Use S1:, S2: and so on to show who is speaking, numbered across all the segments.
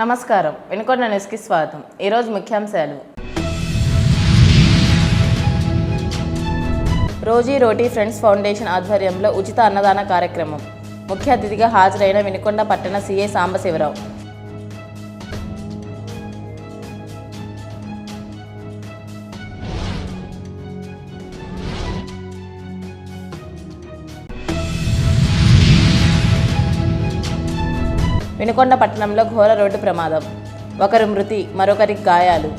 S1: నమస్కారం. వెనుకొండ న్యూస్కి స్వాగతం. ఈరోజు ముఖ్యాంశాలు. రోజీ రోటీ ఫ్రెండ్స్ ఫౌండేషన్ ఆధ్వర్యంలో ఉచిత అన్నదాన కార్యక్రమం. ముఖ్య అతిథిగా హాజరైన వినుకొండ పట్టణ సీఏ సాంబశివరావు. వినుకొండ పట్టణంలో ఘోర రోడ్డు ప్రమాదం. ఒకరు మృతి మరొకరికి గాయాలు.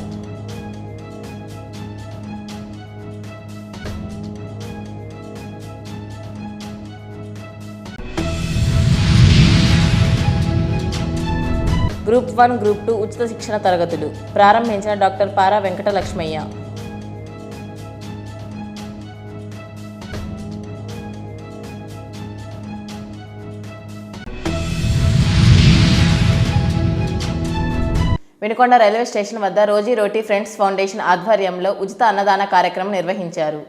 S1: గ్రూప్ వన్ గ్రూప్ టూ ఉచిత శిక్షణ తరగతులు. ప్రారంభించిన doctor Para Venkata Lakshmaiah Vinukonda railway station వద్ద రోజీ రోటీ ఫ్రెండ్స్ ఫౌండేషన్ ఆధ్వర్యంలో ఉచిత అన్నదాన కార్యక్రమం నిర్వహించారు.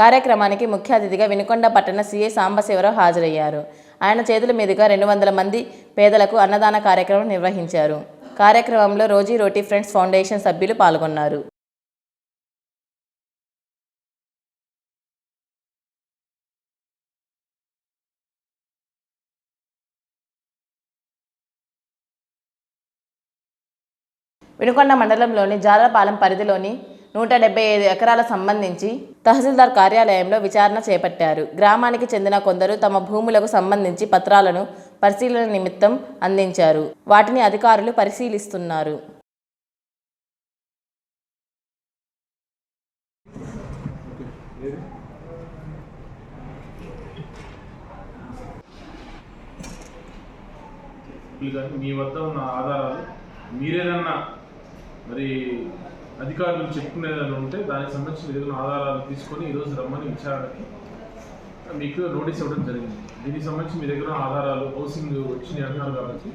S1: కార్యక్రమానికి ముఖ్య అతిథిగా వినుకొండ పట్టణ సీఏ సాంబశివరావు హాజరయ్యారు. ఆయన చేతుల మీదుగా రెండు వందల మంది పేదలకు అన్నదాన కార్యక్రమం నిర్వహించారు. కార్యక్రమంలో రోజీ రోటీ ఫ్రెండ్స్ ఫౌండేషన్ సభ్యులు పాల్గొన్నారు. వినుకొండ మండలంలోని జాలపాలెం పరిధిలోని నూట డెబ్బై ఐదు ఎకరాల సంబంధించి తహసీల్దార్ కార్యాలయంలో విచారణ చేపట్టారు. గ్రామానికి చెందిన కొందరు తమ భూములకు సంబంధించి పత్రాలను పరిశీలన నిమిత్తం అందించారు. వాటిని అధికారులు పరిశీలిస్తున్నారు.
S2: మీ వద్ద ఉన్న ఆధారాలు మీరేదన్నా మరి అధికారులు చెప్పుకునేదన్నా ఉంటే దానికి సంబంధించిన ఏదైనా ఆధారాలు తీసుకొని ఈరోజు రమ్మని విచారణకి మీకు నోటీస్ ఇవ్వడం జరిగింది. దీనికి సంబంధించి మీ దగ్గర ఆధారాలు హౌసింగ్ వచ్చినాయి అంటున్నారు కాబట్టి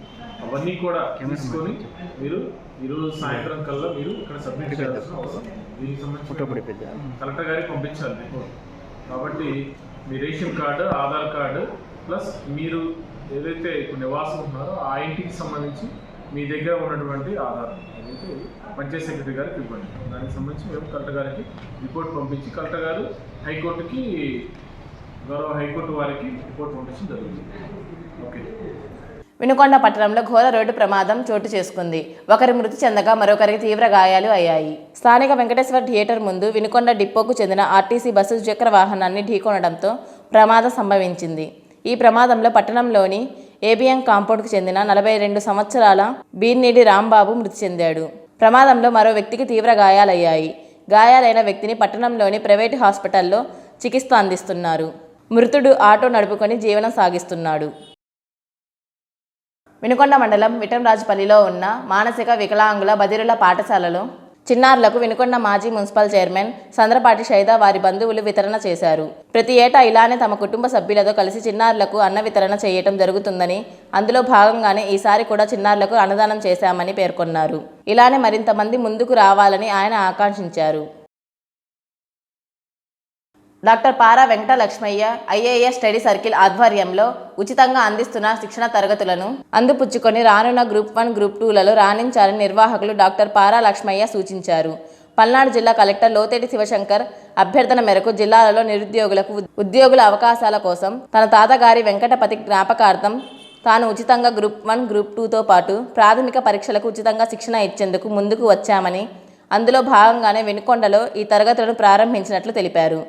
S2: అవన్నీ కూడా తీసుకొని మీరు ఈరోజు సాయంత్రం కల్లా మీరు ఇక్కడ సబ్మిట్ చేయాల్సిన అవసరం. దీనికి సంబంధించి కలెక్టర్ గారికి పంపించాలి. రిపోర్ట్ కాబట్టి మీ ration card Aadhaar card plus మీరు ఏదైతే ఇప్పుడు నివాసం ఉన్నారో ఆ ఇంటికి సంబంధించి మీ దగ్గర ఉన్నటువంటి ఆధారం ఏదైతే పంచాయత్ సెక్రటరీ గారికి ఇవ్వండి. దానికి సంబంధించి మేము కలెక్టర్ గారికి రిపోర్ట్ పంపించి కలెక్టర్ గారు హైకోర్టుకి గౌరవ హైకోర్టు వారికి రిపోర్ట్ పంపించడం జరుగుతుంది ఓకే.
S1: వినుకొండ పట్టణంలో ఘోర రోడ్డు ప్రమాదం చోటు చేసుకుంది. ఒకరి మృతి చెందగా మరొకరికి తీవ్ర గాయాలు అయ్యాయి. స్థానిక వెంకటేశ్వర థియేటర్ ముందు వినుకొండ డిపోకు చెందిన ఆర్టీసీ బస్సు ద్విచక్ర వాహనాన్ని ఢీకొనడంతో ప్రమాదం సంభవించింది. ఈ ప్రమాదంలో పట్టణంలోని ఏబిఎం కాంపౌండ్కు చెందిన నలభై రెండు సంవత్సరాల బీర్నీడి రాంబాబు మృతి చెందాడు. ప్రమాదంలో మరో వ్యక్తికి తీవ్ర గాయాలయ్యాయి. గాయాలైన వ్యక్తిని పట్టణంలోని ప్రైవేటు హాస్పిటల్లో చికిత్స అందిస్తున్నారు. మృతుడు ఆటో నడుపుకొని జీవనం సాగిస్తున్నాడు. వినుకొండ మండలం విటంరాజుపల్లిలో ఉన్న మానసిక వికలాంగుల బదిరుల పాఠశాలలో చిన్నారులకు వినుకొండ మాజీ మున్సిపల్ చైర్మన్ సంద్రపాటి షైదా వారి బంధువులు వితరణ చేశారు. ప్రతి ఏటా ఇలానే తమ కుటుంబ సభ్యులతో కలిసి చిన్నారులకు అన్న వితరణ చేయటం జరుగుతుందని అందులో భాగంగానే ఈసారి కూడా చిన్నారులకు అన్నదానం చేశామని పేర్కొన్నారు. ఇలానే మరింత మంది ముందుకు రావాలని ఆయన ఆకాంక్షించారు. Doctor Para Venkata Lakshmaiah IAS study circle ఆధ్వర్యంలో ఉచితంగా అందిస్తున్న శిక్షణ తరగతులను అందుపుచ్చుకొని రానున్న గ్రూప్ వన్ గ్రూప్ టూలలో రాణించాలని నిర్వాహకులు డాక్టర్ పారా లక్ష్మయ్య సూచించారు. పల్నాడు జిల్లా కలెక్టర్ లోతేటి శివశంకర్ అభ్యర్థన మేరకు జిల్లాలలో నిరుద్యోగులకు ఉద్యోగుల అవకాశాల కోసం తన తాతగారి వెంకటపతి జ్ఞాపకార్థం తాను ఉచితంగా గ్రూప్ వన్ గ్రూప్ టూతో పాటు ప్రాథమిక పరీక్షలకు ఉచితంగా శిక్షణ ఇచ్చేందుకు ముందుకు వచ్చామని అందులో భాగంగానే వెనుకొండలో ఈ తరగతులను ప్రారంభించినట్లు తెలిపారు.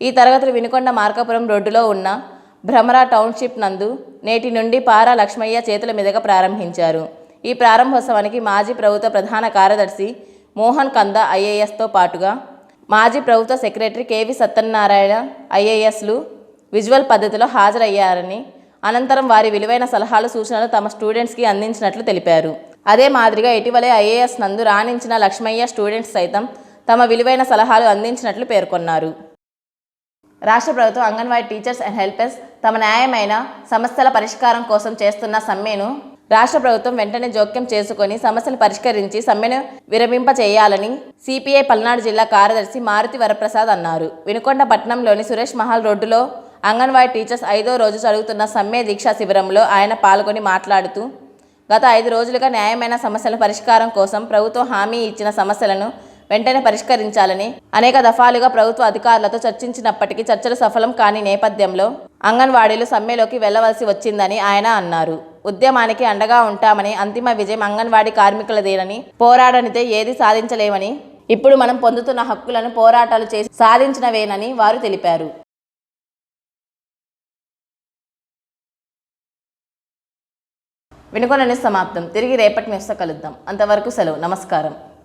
S1: ఈ తరగతులు వినుకొండ మార్కాపురం రోడ్డులో ఉన్న భ్రమరా టౌన్షిప్ నందు నేటి నుండి పారా లక్ష్మయ్య చేతుల మీదుగా ప్రారంభించారు. ఈ ప్రారంభోత్సవానికి మాజీ ప్రభుత్వ ప్రధాన కార్యదర్శి మోహన్ కంద ఐఏఎస్తో పాటుగా మాజీ ప్రభుత్వ సెక్రటరీ కేవి సత్యనారాయణ ఐఏఎస్లు విజువల్ పద్ధతిలో హాజరయ్యారని అనంతరం వారి విలువైన సలహాలు సూచనలు తమ స్టూడెంట్స్కి అందించినట్లు తెలిపారు. అదే మాదిరిగా ఇటీవలే ఐఏఎస్ నందు రాణించిన లక్ష్మయ్య స్టూడెంట్స్ సైతం తమ విలువైన సలహాలు అందించినట్లు పేర్కొన్నారు. రాష్ట్ర ప్రభుత్వం అంగన్వాడీ టీచర్స్ అండ్ హెల్పర్స్ తమ న్యాయమైన సమస్యల పరిష్కారం కోసం చేస్తున్న సమ్మెను రాష్ట్ర ప్రభుత్వం వెంటనే జోక్యం చేసుకుని సమస్యలు పరిష్కరించి సమ్మెను విరమింప చేయాలని సిపిఐ పల్నాడు జిల్లా కార్యదర్శి మారుతి వరప్రసాద్ అన్నారు. వినుకొండ పట్టణంలోని సురేష్ మహల్ రోడ్డులో అంగన్వాడీ టీచర్స్ ఐదో రోజు జరుగుతున్న సమ్మె దీక్షా శిబిరంలో ఆయన పాల్గొని మాట్లాడుతూ గత ఐదు రోజులుగా న్యాయమైన సమస్యల పరిష్కారం కోసం ప్రభుత్వం హామీ ఇచ్చిన సమస్యలను వెంటనే పరిష్కరించాలని అనేక దఫాలుగా ప్రభుత్వ అధికారులతో చర్చించినప్పటికీ చర్చలు సఫలం కాని నేపథ్యంలో అంగన్వాడీలు సమ్మెలోకి వెళ్ళవలసి వచ్చిందని ఆయన అన్నారు. ఉద్యమానికి అండగా ఉంటామని అంతిమ విజయం అంగన్వాడీ కార్మికులదేనని పోరాడనితే ఏది సాధించలేమని ఇప్పుడు మనం పొందుతున్న హక్కులను పోరాటాలు చేసి సాధించినవేనని వారు తెలిపారు. వినుకొనని సమాప్తం. తిరిగి రేపటి న్యూస్తో కలుద్దాం. అంతవరకు సెలవు. నమస్కారం.